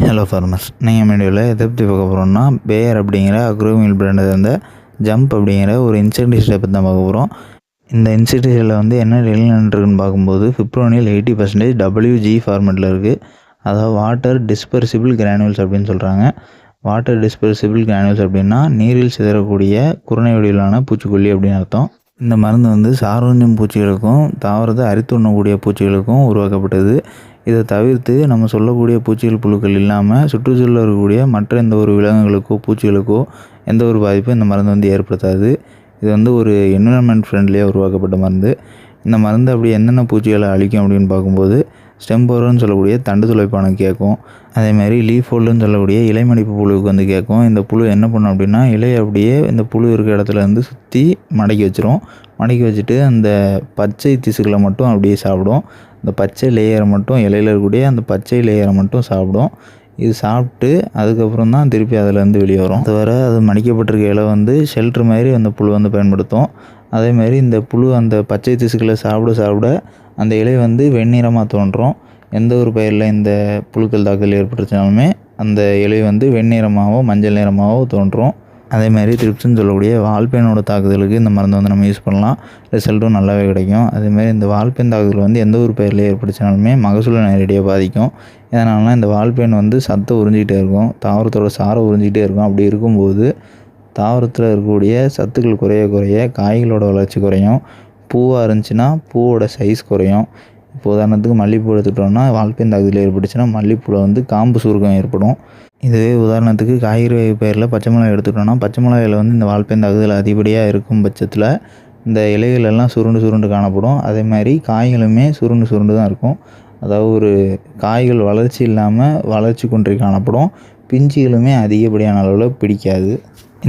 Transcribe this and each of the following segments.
Hello farmers நீங்கள் வீடியோவில் எதை பற்றி பார்க்க போகிறோம்னா பேயர் அப்படிங்கிற அக்ரோமில் பிராண்டை சேர்ந்த ஜம்ப் அப்படிங்கிற ஒரு இன்செக்டிசைடை பற்றி தான் பார்க்க போகிறோம் இந்த இன்செக்டிசைடில் வந்து என்ன இருக்குன்னு பார்க்கும்போது ஃபிப்ரோனில் எயிட்டி பர்சன்டேஜ் டபிள்யூஜி ஃபார்மெட்டில் இருக்குது அதாவது வாட்டர் டிஸ்பர்சிபிள் கிரானுவல்ஸ் அப்படின்னு சொல்கிறாங்க வாட்டர் டிஸ்பர்சிபிள் கிரானுவல்ஸ் அப்படின்னா நீரில் சிதறக்கூடிய குருணை வடிவிலான பூச்சிக்கொல்லி அப்படின்னு அர்த்தம். இந்த மருந்து வந்து சாரோஞ்சம் பூச்சிகளுக்கும் தாவரத்தை அரித்து உண்ணக்கூடிய பூச்சிகளுக்கும் உருவாக்கப்பட்டது. இதை தவிர்த்து நம்ம சொல்லக்கூடிய பூச்சிகள் புழுக்கள் இல்லாமல் சுற்றுச்சூழலில் இருக்கக்கூடிய மற்ற எந்த ஒரு விலங்குகளுக்கோ பூச்சிகளுக்கோ எந்த ஒரு பாதிப்பும் இந்த மருந்து வந்து ஏற்படுத்தாது. இது வந்து ஒரு என்விரான்மெண்ட் ஃப்ரெண்ட்லியாக உருவாக்கப்பட்ட மருந்து. இந்த மருந்து அப்படி என்னென்ன பூச்சிகளை அழிக்கும் அப்படின்னு பார்க்கும்போது ஸ்டெம்போரோன்னு சொல்லக்கூடிய தண்டு துளைப்பானை கேட்கும். அதேமாதிரி லீஃப் ஹோல்டுன்னு சொல்லக்கூடிய இலைமடிப்பு புழுவுக்கு வந்து கேட்கும். இந்த புழு என்ன பண்ணும் அப்படின்னா இலையை அப்படியே இந்த புழு இருக்கிற இடத்துல இருந்து சுற்றி மடக்கி வச்சிரும். மடக்கி வச்சுட்டு அந்த பச்சை திசுக்களை மட்டும் அப்படியே சாப்பிடும். அந்த பச்சை லேயரை மட்டும் இலையில் இருக்கக்கூடிய அந்த பச்சை லேயரை மட்டும் சாப்பிடும். இது சாப்பிட்டு அதுக்கப்புறம் தான் திருப்பி அதிலேருந்து வெளியே வரும். அதுவரை அது மடிக்கப்பட்டிருக்க இலை வந்து ஷெல்ட்ரு மாதிரி அந்த புழு வந்து பயன்படுத்தும். அதே மாதிரி இந்த புழு அந்த பச்சை திசுக்களை சாப்பிட சாப்பிட அந்த இலை வந்து வெண்ணிறமாக தோன்றும். எந்த ஒரு பயிரில் இந்த புழுக்கள் தாக்கல் ஏற்பட்டுச்சாலுமே அந்த இலை வந்து வெண்ணிறமாகவோ மஞ்சள் நிறமாகவோ தோன்றும். அதேமாதிரி த்ரிப்ஸ்ன்னு சொல்லக்கூடிய வால்பேனோட தாக்குதலுக்கு இந்த மருந்து வந்து நம்ம யூஸ் பண்ணலாம். ரிசல்ட்டும் நல்லாவே கிடைக்கும். அதேமாதிரி இந்த வால்பேன் தாக்குதல் வந்து எந்த ஒரு பயிரில் ஏற்படுத்தினாலுமே மகசூலை நேரடியாக பாதிக்கும். இதனால இந்த வால்பேன் வந்து சத்தை உறிஞ்சிக்கிட்டே இருக்கும். தாவரத்தோட சாரை உறிஞ்சிக்கிட்டே இருக்கும். அப்படி இருக்கும்போது தாவரத்தில் இருக்கக்கூடிய சத்துக்கள் குறைய குறைய காய்களோட வளர்ச்சி குறையும். பூவாக இருந்துச்சுன்னா பூவோட சைஸ் குறையும். இப்போ உதாரணத்துக்கு மல்லிகைப்பூ எடுத்துக்கிட்டோம்னா வால்பேன் தாக்குதல் ஏற்பட்டுச்சுன்னா மல்லிகைப்பூவில் வந்து காம்பு சுருக்கம் ஏற்படும். இதுவே உதாரணத்துக்கு காய்கறி வகை பயிரில் பச்சை மிளகாய் எடுத்துக்கிட்டோம்னா பச்சை மிளகாயில் வந்து இந்த வால்பேன் தாக்குதல் அதிகப்படியாக இருக்கும் பட்சத்தில் இந்த இலைகளெல்லாம் சுருண்டு சுருண்டு காணப்படும். அதே மாதிரி காய்களுமே சுருண்டு சுருண்டு தான் இருக்கும். அதாவது ஒரு காய்கள் வளர்ச்சி இல்லாமல் வளர்ச்சி குன்றி காணப்படும். பிஞ்சுகளுமே அதிகப்படியான அளவில் பிடிக்காது.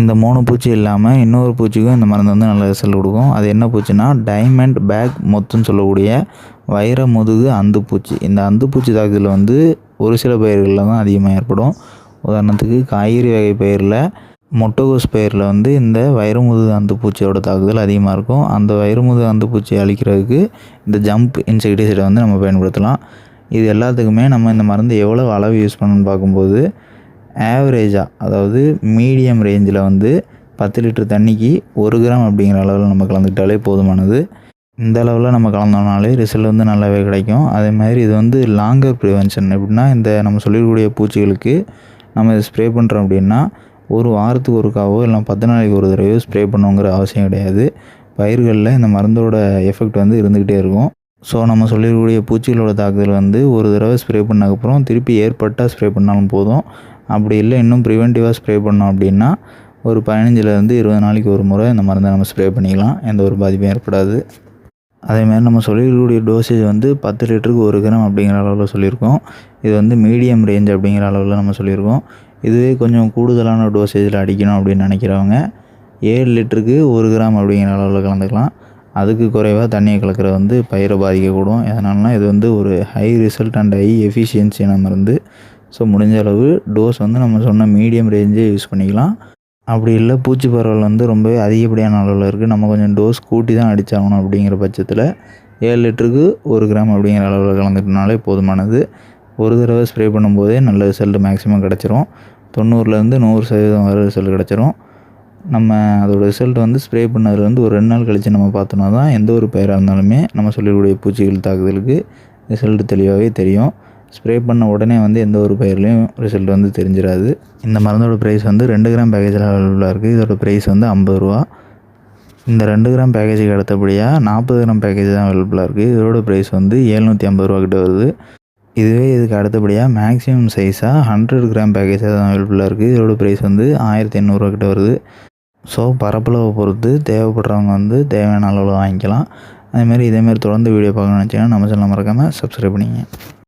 இந்த மூணு பூச்சி இல்லாமல் இன்னொரு பூச்சிக்கும் இந்த மருந்து வந்து நல்ல ரிசல்ட் கொடுக்கும். அது என்ன பூச்சின்னா டைமண்ட் பேக் மொத்துன்னு சொல்லக்கூடிய வைர முதுகு அந்து பூச்சி. இந்த அந்து பூச்சி தாக்குதல் வந்து ஒரு சில பயிர்களில் தான் அதிகமாக ஏற்படும். உதாரணத்துக்கு காய்கறி வகை பயிரில் மொட்டோகோஸ் பயிரில் வந்து இந்த வைரமுது அந்த பூச்சியோட தாக்குதல் அதிகமாக இருக்கும். அந்த வைரமுது அந்த பூச்சியை அழிக்கிறதுக்கு இந்த ஜம்ப் இன்செக்டிசைடை வந்து நம்ம பயன்படுத்தலாம். இது எல்லாத்துக்குமே நம்ம இந்த மருந்து எவ்வளோ அளவு யூஸ் பண்ணணும்னு பார்க்கும்போது ஆவரேஜாக அதாவது மீடியம் ரேஞ்சில் வந்து பத்து லிட்டர் தண்ணிக்கு ஒரு கிராம் அப்படிங்கிற அளவில் நம்ம கலந்துக்கிட்டாலே போதுமானது. இந்த அளவில் நம்ம கலந்தோம்னாலே ரிசல்ட் வந்து நல்லாவே கிடைக்கும். அதே மாதிரி இது வந்து லாங்கர் ப்ரிவென்ஷன் எப்படின்னா இந்த நம்ம சொல்லிக்கூடிய பூச்சிகளுக்கு நம்ம இதை ஸ்ப்ரே பண்ணுறோம் அப்படின்னா ஒரு வாரத்துக்கு ஒருக்காவோ இல்லை பத்து நாளைக்கு ஒரு தடவையோ ஸ்ப்ரே பண்ணுங்கிற அவசியம் கிடையாது. பயிர்களில் இந்த மருந்தோட எஃபெக்ட் வந்து இருந்துக்கிட்டே இருக்கும். ஸோ நம்ம சொல்லிக்கூடிய பூச்சிகளோட தாக்குதல் வந்து ஒரு தடவை ஸ்ப்ரே பண்ணதுக்கப்புறம் திருப்பி ஏற்பட்டால் ஸ்ப்ரே பண்ணாலும் போதும். அப்படி இல்லை இன்னும் ப்ரிவென்டிவாக ஸ்ப்ரே பண்ணோம் அப்படின்னா ஒரு பதினஞ்சுலேருந்து இருபது நாளைக்கு ஒரு முறை இந்த மருந்தை நம்ம ஸ்ப்ரே பண்ணிக்கலாம். எந்த ஒரு பாதிப்பும் ஏற்படாது. அதேமாதிரி நம்ம சொல்லியிருக்கக்கூடிய டோசேஜ் வந்து பத்து லிட்டருக்கு ஒரு கிராம் அப்படிங்கிற அளவில் சொல்லியிருக்கோம். இது வந்து மீடியம் ரேஞ்ச் அப்படிங்கிற அளவில் நம்ம சொல்லியிருக்கோம். இதுவே கொஞ்சம் கூடுதலான டோசேஜில் அடிக்கணும் அப்படின்னு நினைக்கிறவங்க ஏழு லிட்டருக்கு ஒரு கிராம் அப்படிங்கிற அளவில் கலந்துக்கலாம். அதுக்கு குறைவாக தண்ணியை கலக்கிற வந்து பயிரை பாதிக்கக்கூடும். அதனாலலாம் இது வந்து ஒரு ஹை ரிசல்ட் அண்ட் ஹை எஃபிஷியன்சியான மருந்து. ஸோ முடிஞ்ச அளவு டோஸ் வந்து நம்ம சொன்ன மீடியம் ரேஞ்சே யூஸ் பண்ணிக்கலாம். அப்படி இல்லை பூச்சி பரவல் வந்து ரொம்பவே அதிகப்படியான அளவில் இருக்குது நம்ம கொஞ்சம் டோஸ் கூட்டி தான் அடித்தாகணும் அப்படிங்கிற பட்சத்தில் ஏழு லிட்டருக்கு ஒரு கிராம் அப்படிங்கிற அளவில் கலந்துட்டனாலே போதுமானது. ஒரு தடவை ஸ்ப்ரே பண்ணும்போதே நல்ல ரிசல்ட் மேக்ஸிமம் கிடச்சிரும். தொண்ணூறுலேருந்து நூறு சதவீதம் வர ரிசல்ட் கிடச்சிரும். நம்ம அதோட ரிசல்ட் வந்து ஸ்ப்ரே பண்ணதுலேருந்து ஒரு ரெண்டு நாள் கழித்து நம்ம பார்த்தோன்னா தான் எந்த ஒரு பயிராக இருந்தாலுமே நம்ம சொல்லக்கூடிய பூச்சிகள் தாக்குதலுக்கு ரிசல்ட் தெளிவாகவே தெரியும். ஸ்ப்ரே பண்ண உடனே வந்து எந்த ஒரு பயிர்லேயும் ரிசல்ட் வந்து தெரிஞ்சிடாது இந்த மருந்தோட ப்ரைஸ் வந்து ரெண்டு கிராம் பேக்கேஜில் அவைலபிளாக இருக்குது இதோட ப்ரைஸ் வந்து ஐம்பது ரூபா. இந்த ரெண்டு கிராம் பேக்கேஜுக்கு அடுத்தபடியாக நாற்பது கிராம் பேக்கேஜ் தான் அவைலபிளாக இருக்குது இதோட ப்ரைஸ் வந்து ஏழ்நூற்றி ஐம்பது ரூபா கிட்ட வருது. இதுவே இதுக்கு அடுத்தபடியாக மேக்ஸிமம் சைஸாக ஹண்ட்ரட் கிராம் பேக்கேஜாக தான் அவைலபிளாக இருக்குது இதோட ப்ரைஸ் வந்து ஆயிரத்தி எண்ணூறுவா கிட்ட வருது. ஸோ பரப்பளவை பொறுத்து தேவைப்படுறவங்க வந்து தேவையான அளவில் வாங்கிக்கலாம். அதேமாதிரி இதேமாதிரி தொடர்ந்து வீடியோ பார்க்கணும்னு நினச்சிங்கன்னா நம்ம சேனல் மறக்காமல் சப்ஸ்கிரைப் பண்ணிங்க.